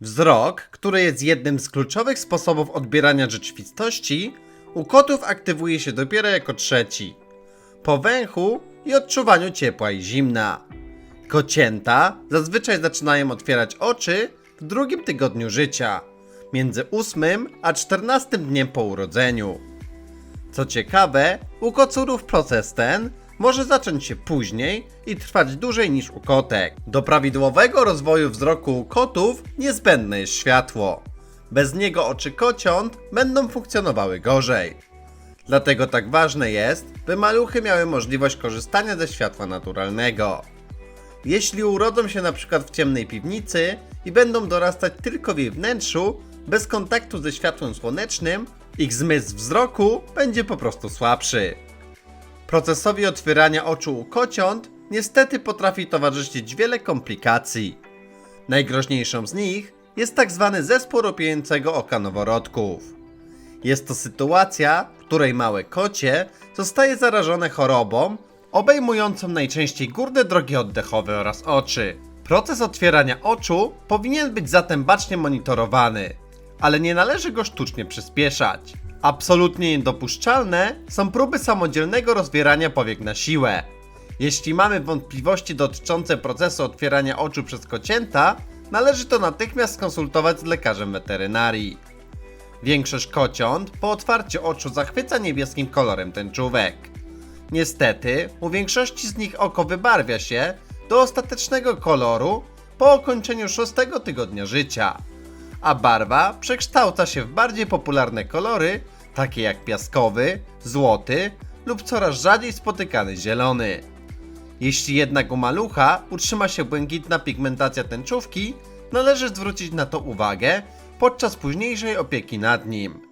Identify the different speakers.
Speaker 1: Wzrok, który jest jednym z kluczowych sposobów odbierania rzeczywistości, u kotów aktywuje się dopiero jako trzeci. Po węchu i odczuwaniu ciepła i zimna. Kocięta zazwyczaj zaczynają otwierać oczy w drugim tygodniu życia, między 8 a 14 dniem po urodzeniu. Co ciekawe, u kocurów proces ten może zacząć się później i trwać dłużej niż u kotek. Do prawidłowego rozwoju wzroku u kotów niezbędne jest światło. Bez niego oczy kociąt będą funkcjonowały gorzej. Dlatego tak ważne jest, by maluchy miały możliwość korzystania ze światła naturalnego. Jeśli urodzą się na przykład w ciemnej piwnicy i będą dorastać tylko w jej wnętrzu, bez kontaktu ze światłem słonecznym, ich zmysł wzroku będzie po prostu słabszy. Procesowi otwierania oczu u kociąt niestety potrafi towarzyszyć wiele komplikacji. Najgroźniejszą z nich jest tak zwany zespół ropiejącego oka noworodków. Jest to sytuacja, w której małe kocie zostaje zarażone chorobą obejmującą najczęściej górne drogi oddechowe oraz oczy. Proces otwierania oczu powinien być zatem bacznie monitorowany, ale nie należy go sztucznie przyspieszać. Absolutnie niedopuszczalne są próby samodzielnego rozwierania powiek na siłę. Jeśli mamy wątpliwości dotyczące procesu otwierania oczu przez kocięta, należy to natychmiast skonsultować z lekarzem weterynarii. Większość kociąt po otwarciu oczu zachwyca niebieskim kolorem tęczówek. Niestety, u większości z nich oko wybarwia się do ostatecznego koloru po ukończeniu szóstego tygodnia życia, a barwa przekształca się w bardziej popularne kolory, takie jak piaskowy, złoty lub coraz rzadziej spotykany zielony. Jeśli jednak u malucha utrzyma się błękitna pigmentacja tęczówki, należy zwrócić na to uwagę podczas późniejszej opieki nad nim.